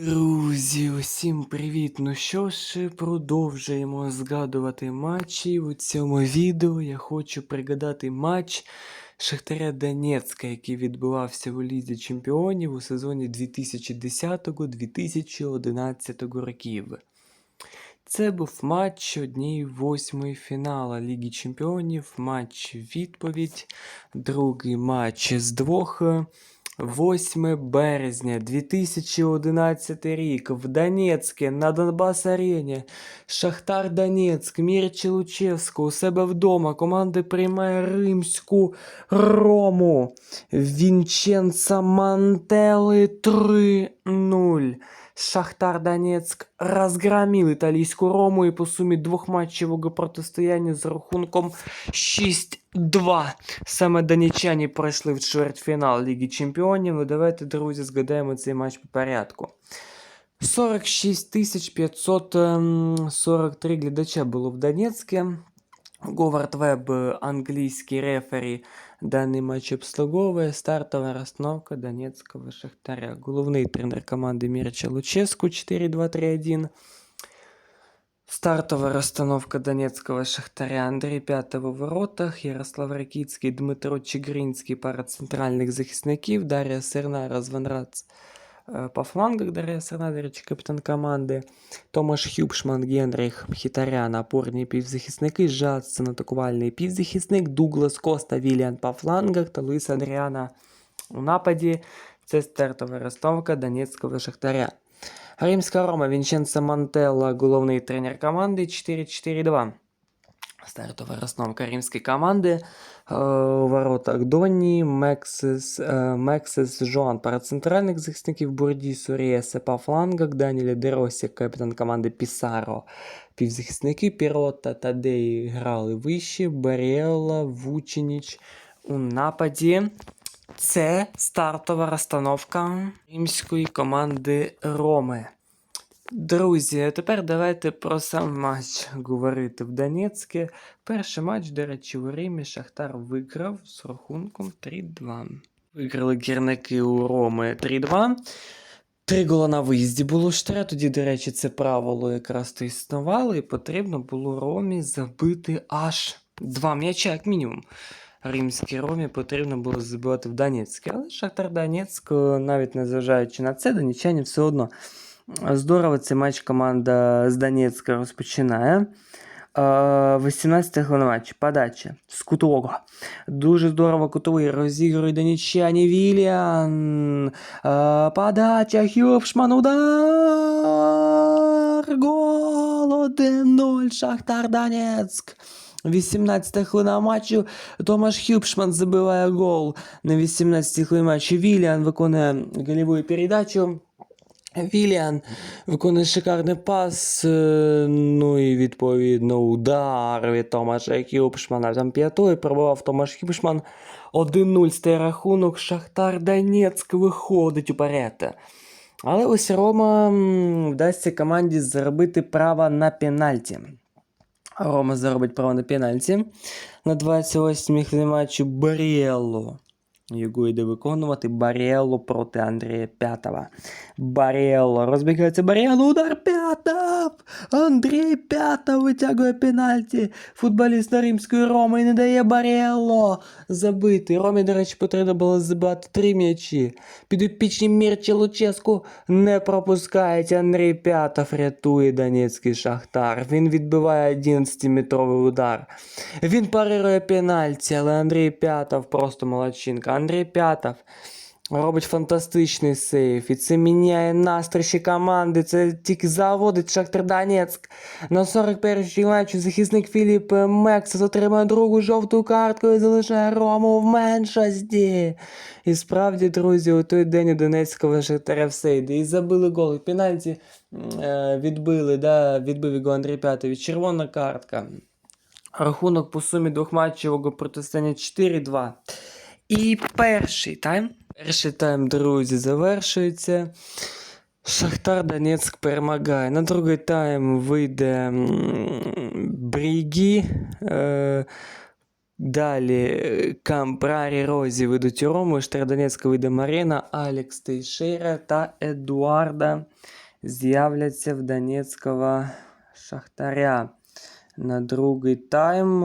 Друзі, усім привіт! Ну що ж, продовжуємо згадувати матчі. У цьому відео я хочу пригадати матч Шахтаря Донецька, який відбувався у Лізі Чемпіонів у сезоні 2010-2011 років. Це був матч однієї восьмої фінала Ліги Чемпіонів, матч відповідь, другий матч з двох. 8 березня 2011 рік в Донецьке на Донбас Арені. Шахтар Донецьк, Мірчі Лучевську у себе вдома. Команда приймає римську Рому. Вінченца Мантели 3-0. Шахтар Донецьк розгромив італійську Рому і по сумі двохматчевого протистояння з рахунком 6-2. Саме донеччані пройшли в чвертьфінал Ліги Чемпіонів. Ну давайте, друзі, згадаємо цей матч по порядку. 46 543 глядача було в Донецьке. Говард Веб, англійський рефері, даний матч обслуговує. Стартова розстановка Донецького Шахтаря. Головний тренер команди Мірча Луческу 4-2-3-1. Стартова розстановка Донецького Шахтаря Андрій П'ятов у воротах, Ярослав Ракіцький, Дмитро Чигринський, пара центральних захисників, Дар'я Серна, Розванрац е, по флангах, Дар'я Серна, до речі, капітан команди, Томаш Хюбшман, Генріх Мхітарян, опорні півзахисники, Жадсон, атакувальний півзахисник, Дуглас Коста, Віліан по флангах та Луїс Андріана у нападі. Це стартова розстановка Донецького Шахтаря. Римська Рома, Вінченцо Мантелла, головний тренер команди 4-4-2. Стартова розстановка римської команди. Е, У воротах Доні, Мексис, е, Мексис Жоан, пара захисників Бурді, Сурієсе по флангах, Данілі Деросі, капітан команди Пісаро. Півзахисники Пірота та Деї грали вище, Баріелла, Вученіч у нападі. Це стартова розстановка римської команди Роми. Друзі, тепер давайте про сам матч говорити в Донецьке. Перший матч, до речі, у Римі Шахтар виграв з рахунком 3-2. Виграли гірники у Роми 3-2. Три гола на виїзді було штре. Тоді, до речі, це правило якраз то існувало, і потрібно було Ромі забити аж два м'яча, як мінімум. Римській Ромі потрібно було забивати в Донецьке. Але Шахтар Донецьк, навіть незважаючи на це, донеччані все одно здорово цей матч команда з Донецька розпочинає. 18 хвилина матчу. Подача з кутового. Дуже здорово кутовий розігрує донеччані Віліан. Е, Подача Хюбшман. Удар. Гол 1-0. Шахтар Донецьк. 18 хвилина матчу Томаш Хюбшман забиває гол на 18 хвилині матчу. Віліан виконує голевую передачу. Віліан виконує шикарний пас. е, Ну і відповідно удар від Томаша Хюбшмана. Там п'ятої пробував Томаш Хюбшман. 1-0 стає рахунок. Шахтар Донецьк виходить уперед. Але ось Рома вдасться команді заробити право на пенальті. Рома заробить право на пенальті. На 28 хвилині матчу Баріелло. Його йде виконувати Баріелло проти Андрія П'ятого. Баріелло. Розбігається Баріелло. Удар П'ятов! Андрій П'ятов витягує пенальті. Футболіст римської Роми і не дає Баріелло забити. Ромі, до речі, потрібно було забити три м'ячі. Підопічні Мірчі Луческу не пропускають. Андрій П'ятов рятує Донецький Шахтар. Він відбиває 11-метровий удар. Він парирує пенальті, але Андрій П'ятов просто молодчинка. Андрій П'ятов робить фантастичний сейф. І це міняє настрій команди. Це тільки заводить Шахтар Донецьк. На 41-й матчі захисник Філіп Мексис отримує другу жовту картку і залишає Рому в меншості. І справді, друзі, у той день у Донецького Шахтаря все йде. І забили гол. І пенальті е, відбили, да, відбив його Андрій П'ятові. Червона картка. Рахунок по сумі двохматчевого протистояння 4-2. І перший тайм. Перший тайм, друзі, завершується. Шахтар Донецьк перемагає. На другий тайм вийде м, Брігі. Е, Далі е, Кампрарі Розі вийдуть у Рому, Штердонецька вийде Марина, Алекс Тейшейра та Едуарда з'являться в Донецького Шахтаря на другий тайм.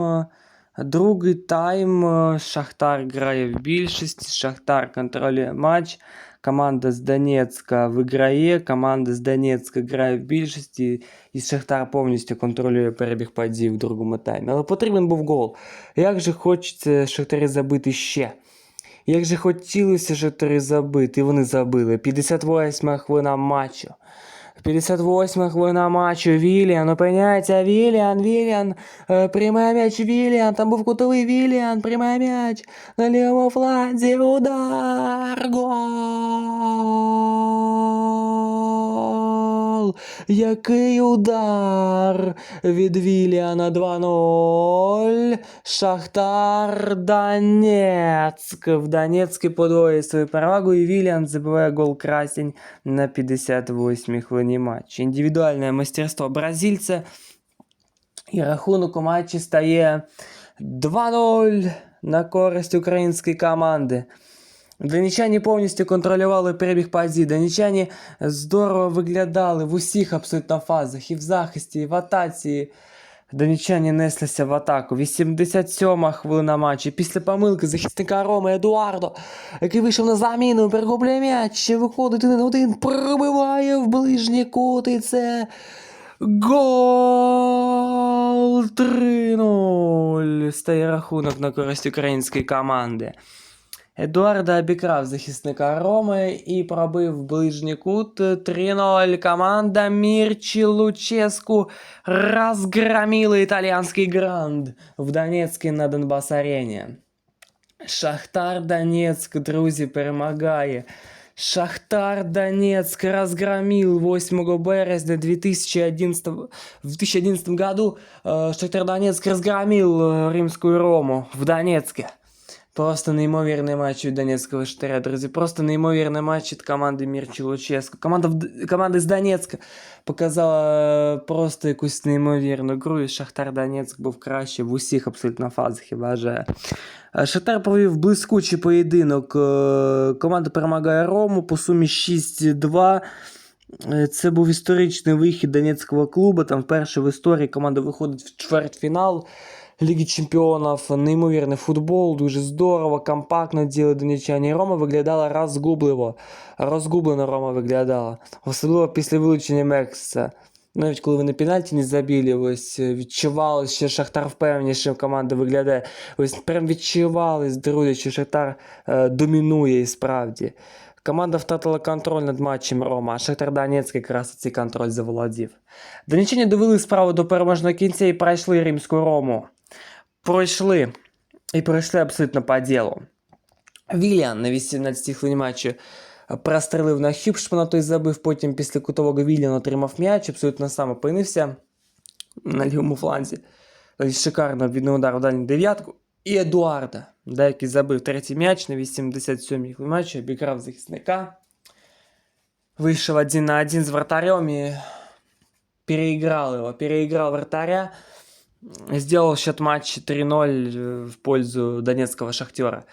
Другий тайм е, Шахтар грає в більшості, Шахтар контролює матч. Команда з Донецька виграє, команда з Донецька грає в більшості, і Шахтар повністю контролює перебіг подій в другому таймі. Але потрібен був гол. Як же хочеться Шахтарі забити ще? Як же хотілося Шахтарі забити, і вони забили. 58 хвилина матчу. 58 хвилина матчу. Віліан опиняється. Віліан, Віліан. Е, приймає м'яч Віліан. Там був кутовий Віліан. Приймає м'яч. На лівому фланзі. Удар. Гол. Який удар від Віліана 2-0. Шахтар Донецьк. В Донецьку подвоює свою перевагу і Віліан забиває гол красень на 58-й хвилині матчу. Індивідуальне мастерство бразильця. І рахунок у матчі стає 2-0 на користь української команди. Донеччані повністю контролювали перебіг подій. Донеччані здорово виглядали в усіх абсолютно фазах. І в захисті, і в атаці. Донеччані неслися в атаку. 87 хвилина матчу. Після помилки захисника Роми Едуардо, який вийшов на заміну, перегубляє м'яч, ще виходить один на один, пробиває в ближній кут, це гол 3-0. Стає рахунок на користь української команди. Едуарда обікрав захисника Роми і пробив в ближній кут 3-0. Команда Мірчі Луческу розгромила італійський гранд в Донецькій на Донбас арені. Шахтар Донецьк, друзі, перемагає. Шахтар Донецьк розгромил 8 березня 2011, в 2011 году. э, Шахтар Донецьк розгромил э, Римскую Рому в Донецке. Просто неймовірний матч від Донецького Шахтаря, друзі. Просто неймовірний матч від команди Мірчі Луческу. Команда, команда з Донецька показала е, просто якусь неймовірну гру, і Шахтар Донецьк був краще в усіх абсолютно фазах, я вважаю. Е, Шахтар провів блискучий поєдинок. Е, Команда перемагає Рому по сумі 6-2. Е, Це був історичний вихід Донецького клубу. Там вперше в історії команда виходить в чвертьфінал Ліги Чемпіонів. Неймовірний футбол, дуже здорово, компактно діяли донеччані. І Рома виглядала розгубливо. Розгублено Рома виглядала. Особливо після вилучення Мексиса. Навіть коли вони пенальті не забили, ось е, відчувалося, що Шахтар впевненіше команда виглядає. Ось прям відчувалось, друзі, що Шахтар е, домінує і справді. Команда втратила контроль над матчем Рома, а Шахтар Донецьк якраз цей контроль заволодів. Донеччані довели справу до переможного кінця і пройшли римську Рому. Пройшли. І пройшли абсолютно по ділу. Віліан на 18-й хвилині матчу прострелив на Хюбшмана, той забив, потім після кутового Віліан отримав м'яч, абсолютно сам опинився на лівому фланзі. Шикарно відний удар в дальню дев'ятку. І Едуарда, да, який забив третій м'яч на 87-й хвилині матчу, обікрав захисника. Вийшов один на один з вратарем і переиграл его. Переиграл вратаря. Сделал счет матча 3-0 в пользу донецкого шахтера.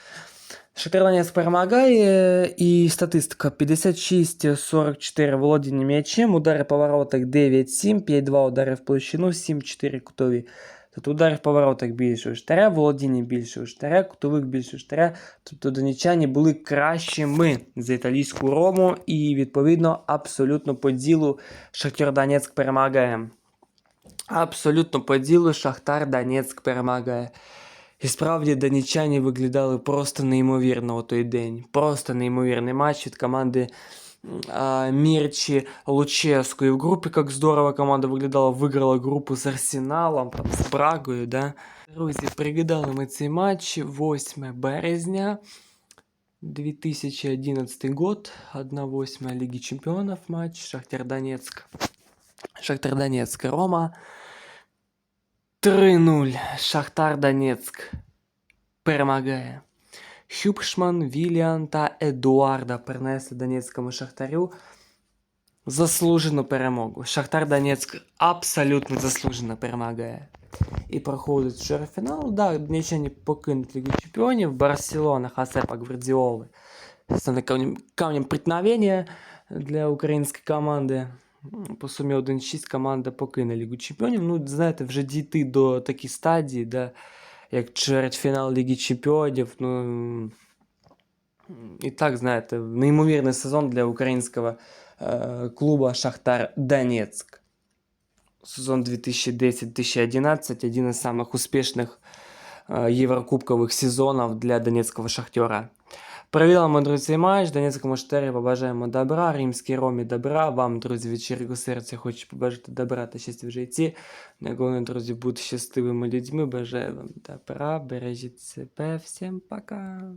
Шахтер Донецьк перемагає, і статистика 56-44 володіння м'ячем, удари по воротах 9-7, 5-2 удари в площину, 7-4 кутові. Тобто ударів по воротах більше у Штаря, володіння більше у Штаря, кутових більше у Штаря. Тобто донеччані були кращими за італійську рому і, відповідно, абсолютно по ділу Шахтер Донецьк перемагає. Абсолютно по ділу Шахтар Донецьк перемагає. І справді донеччані виглядали просто неймовірно у той день. Просто неймовірний матч від команди м, а, Мірчі Луческу. І в групі як здорово команда виглядала, виграла групу з Арсеналом, там, з Брагою. Да? Друзі, пригадали ми цей матч 8 березня 2011 год, 1-8 Лиги Чемпионов матч, Шахтер Донецк. Шахтар Донецк, Рома. 3-0. Шахтар Донецьк перемагає. Хюбшман, Віліан та Едуарда принесли Донецькому Шахтарю заслужену перемогу. Шахтар Донецьк абсолютно заслужено перемагає. і проходить в чвертьфінал. Да, Донеччині покинуть Лігу Чемпіонів. Барселона, Хасепа Гвардіоли стане камнем, камнем преткновення для української команди. М, По сумі 1-6 команда покине Лігу Чемпіонів. Ну, знаєте, вже дійти до такої стадії, де як чвертьфінал Ліги Чемпіонів. Ну, м, і так, знаєте, неймовірний сезон для українського е, клуба Шахтар Донецьк. Сезон 2010-2011 один из самых успешных э, еврокубковых сезонов для донецкого шахтера. Ми, друзі, матч. Донецькому шахтарі побажаємо добра, римській ромі добра. Вам, друзі, від щирого серця хочу побажати добра та щастя в житті. Найголовніше, друзі, бути щасливими людьми. Бажаю вам добра, бережіть себе. Всім пока.